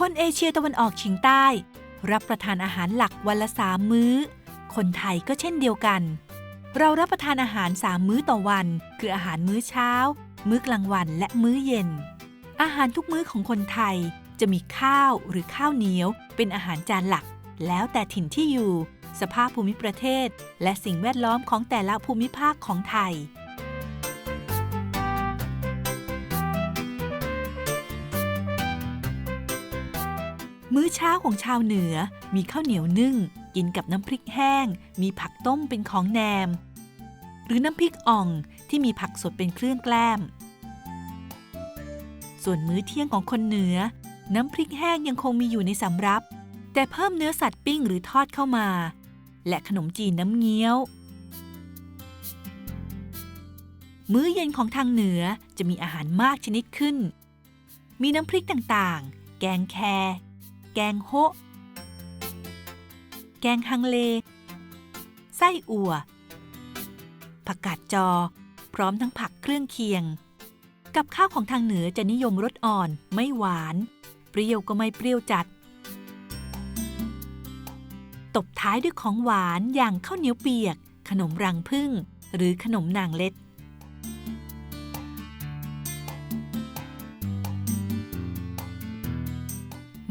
คนเอเชียตะวันออกเฉียงใต้ รับประทานอาหารหลักวันละสามมื้อ คนไทยก็เช่นเดียวกัน เรารับประทานอาหารสามมื้อต่อวัน คืออาหารมื้อเช้า มื้อกลางวันและมื้อเย็น อาหารทุกมื้อของคนไทยจะมีข้าวหรือข้าวเหนียว เป็นอาหารจานหลัก แล้วแต่ถิ่นที่อยู่ สภาพภูมิประเทศ และสิ่งแวดล้อมของแต่ละภูมิภาคของไทย มื้อเช้าของชาวเหนือมีข้าวเหนียวนึ่ง กินกับน้ำพริกแห้ง มีผักต้มเป็นของแหนม หรือน้ำพริกอ่องที่มีผักสดเป็นเครื่องแกล้ม ส่วนมื้อเที่ยงของคนเหนือ น้ำพริกแห้งยังคงมีอยู่ในสำรับ แต่เพิ่มเนื้อสัตว์ปิ้งหรือทอดเข้ามา และขนมจีนน้ำเงี้ยว มื้อเย็นของทางเหนือจะมีอาหารมากชนิดขึ้น มีน้ำพริกต่างๆ แกงแค แกงโฮะ แกงฮังเล ไส้อั่ว ผักกาดจอ พร้อมทั้งผักเครื่องเคียง กับข้าวของทางเหนือจะนิยมรสอ่อนไม่หวาน เปรี้ยวก็ไม่เปรี้ยวจัด ตบท้ายด้วยของหวานอย่างข้าวเหนียวเปียก ขนมรังผึ้งหรือขนมนางเล็ด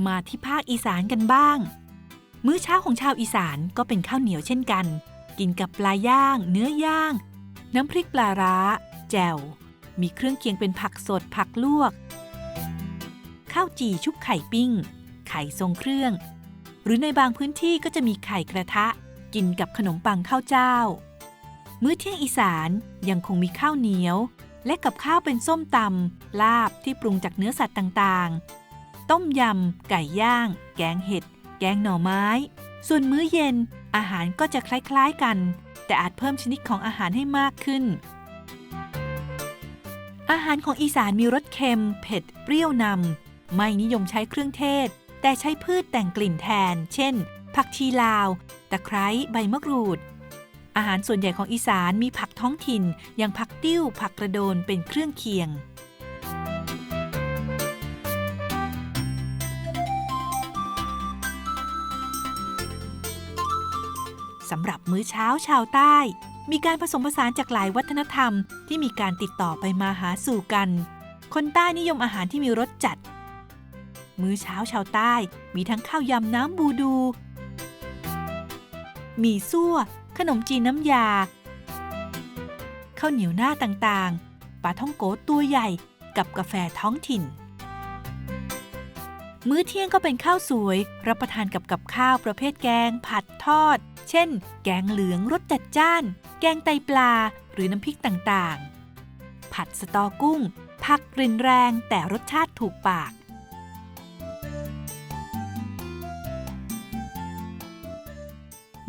มาที่ภาคอีสานกันบ้าง มื้อเช้าของชาวอีสานก็เป็นข้าวเหนียวเช่นกัน กินกับปลาย่าง เนื้อย่าง น้ำพริกปลาร้า แจ่ว มีเครื่องเคียงเป็นผักสดผักลวก ข้าวจี่ชุบไข่ปิ้ง ไข่ทรงเครื่อง หรือในบางพื้นที่ก็จะมีไข่กระทะ กินกับขนมปังข้าวเจ้า มื้อเที่ยงอีสานยังคงมีข้าวเหนียว และกับข้าวเป็นส้มตำลาบที่ปรุงจากเนื้อสัตว์ต่างๆ ต้มยำ ไก่ย่าง แกงเห็ด แกงหน่อไม้ ส่วนมื้อเย็น อาหารก็จะคล้ายๆกัน แต่อาจเพิ่มชนิดของอาหารให้มากขึ้น อาหารของอีสานมีรสเค็ม เผ็ด เปรี้ยวนำ ไม่นิยมใช้เครื่องเทศ แต่ใช้พืชแต่งกลิ่นแทน เช่น ผักชีลาว ตะไคร้ ใบมะกรูด อาหารส่วนใหญ่ของอีสานมีผักท้องถิ่น อย่างผักติ้ว ผักกระโดน เป็นเครื่องเคียง สำหรับมื้อเช้าชาวใต้ มีการผสมผสานจากหลายวัฒนธรรมที่มีการติดต่อไปมาหาสู่กัน คนใต้นิยมอาหารที่มีรสจัด มื้อเช้าชาวใต้มีทั้งข้าวยำน้ำบูดู มีซั่ว ขนมจีนน้ำยา ข้าวเหนียวหน้าต่างๆ ปลาท่องโกตัวใหญ่กับกาแฟท้องถิ่น มื้อเที่ยงก็เป็นข้าวสวย รับประทานกับกับข้าวประเภทแกง ผัดทอด เช่น แกงเหลืองรสจัดจ้าน แกงไตปลา หรือน้ำพริกต่างๆ ผัดสตอกุ้ง ผักกลิ่นแรงแต่รสชาติถูกปาก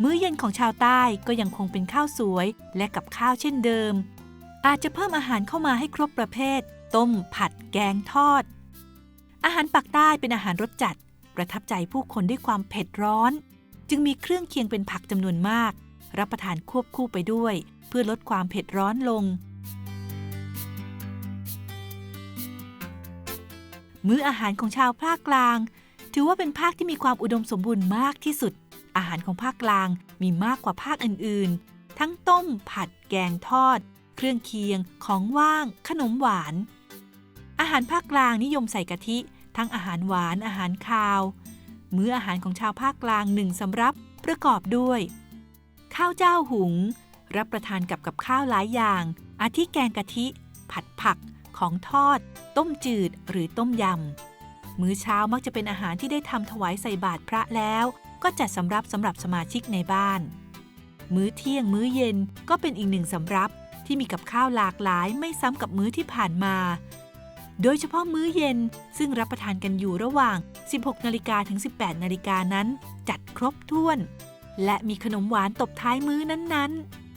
มื้อเย็นของชาวใต้ก็ยังคงเป็นข้าวสวยและกับข้าวเช่นเดิม อาจจะเพิ่มอาหารเข้ามาให้ครบประเภท ต้มผัดแกงทอด อาหารปักใต้เป็นอาหารรสจัด ประทับใจผู้คนด้วยความเผ็ดร้อน จึงมีเครื่องเคียงเป็นผักจำนวนมาก รับประทานควบคู่ไปด้วย เพื่อลดความเผ็ดร้อนลง มื้ออาหารของชาวภาคกลาง ถือว่าเป็นภาคที่มีความอุดมสมบูรณ์มากที่สุด อาหารของภาคกลางมีมากกว่าภาคอื่น ๆ ทั้งต้ม ผัด แกงทอด เครื่องเคียง ของว่าง ขนมหวานอาหารภาคกลางนิยมใส่กะทิ ทั้งอาหารหวานอาหารคาว มื้ออาหารของชาวภาคกลางหนึ่งสำรับประกอบด้วย ข้าวเจ้าหุง รับประทานกับกับข้าวหลายอย่าง อาทิแกงกะทิ ผัดผัก ของทอด ต้มจืดหรือต้มยำ มื้อเช้ามักจะเป็นอาหารที่ได้ทำถวายใส่บาตรพระแล้ว ก็จัดสำรับสำหรับสมาชิกในบ้าน มื้อเที่ยงมื้อเย็นก็เป็นอีกหนึ่งสำรับที่มีกับข้าวหลากหลายไม่ซ้ำกับมื้อที่ผ่านมา โดยเฉพาะมื้อเย็นซึ่งรับประทานกันอยู่ระหว่าง 16 นาฬิกาถึง 18 นาฬิกานั้น จัดครบถ้วน และมีขนมหวานตบท้ายมื้อนั้น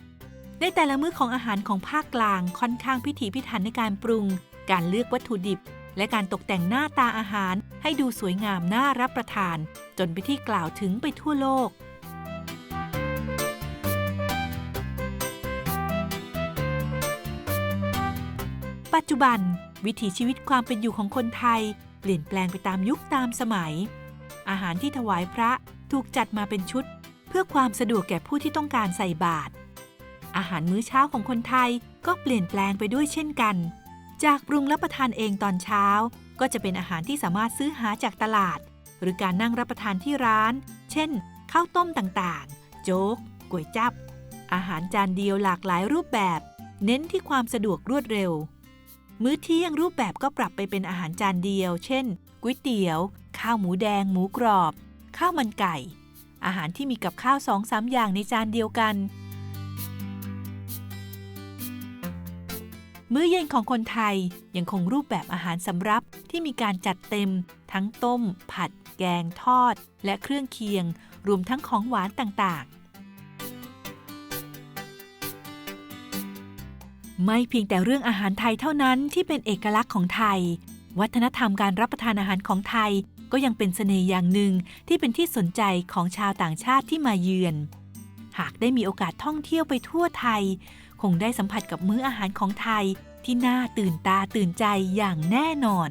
ๆ ในแต่ละมื้อของอาหารของภาคกลางค่อนข้างพิถีพิถันในการปรุง การเลือกวัตถุดิบ และการตกแต่งหน้าตาอาหารให้ดูสวยงามน่ารับประทาน จนไปที่กล่าวถึงไปทั่วโลก ปัจจุบัน วิถีชีวิตความเป็นอยู่ของคนไทย เปลี่ยนแปลงไปตามยุคตามสมัย อาหารที่ถวายพระถูกจัดมาเป็นชุด เพื่อความสะดวกแก่ผู้ที่ต้องการใส่บาตรอาหารมื้อเช้าของคนไทยก็เปลี่ยนแปลงไปด้วยเช่นกัน จากปรุงรับประทานเองตอนเช้า ก็จะเป็นอาหารที่สามารถซื้อหาจากตลาด หรือการนั่งรับประทานที่ร้าน เช่น ข้าวต้มต่างๆ โจ๊กก๋วยจับ อาหารจานเดียวหลากหลายรูปแบบ เน้นที่ความสะดวกรวดเร็ว มื้อเที่ยงรูปแบบก็ปรับไปเป็นอาหารจานเดียว เช่นก๋วยเตี๋ยว ข้าวหมูแดง หมูกรอบ ข้าวมันไก่ อาหารที่มีกับข้าวสองสามอย่างในจานเดียวกัน มื้อเย็นของคนไทยยังคงรูปแบบอาหารสำรับที่มีการจัดเต็ม ทั้งต้ม ผัด แกงทอด และเครื่องเคียง รวมทั้งของหวานต่างๆ ไม่เพียงแต่เรื่องอาหารไทยเท่านั้นที่เป็นเอกลักษณ์ของไทย วัฒนธรรมการรับประทานอาหารของไทยก็ยังเป็นเสน่ห์อย่างหนึ่งที่เป็นที่สนใจของชาวต่างชาติที่มาเยือน หากได้มีโอกาสท่องเที่ยวไปทั่วไทย คงได้สัมผัสกับมื้ออาหารของไทยที่น่าตื่นตาตื่นใจอย่างแน่นอน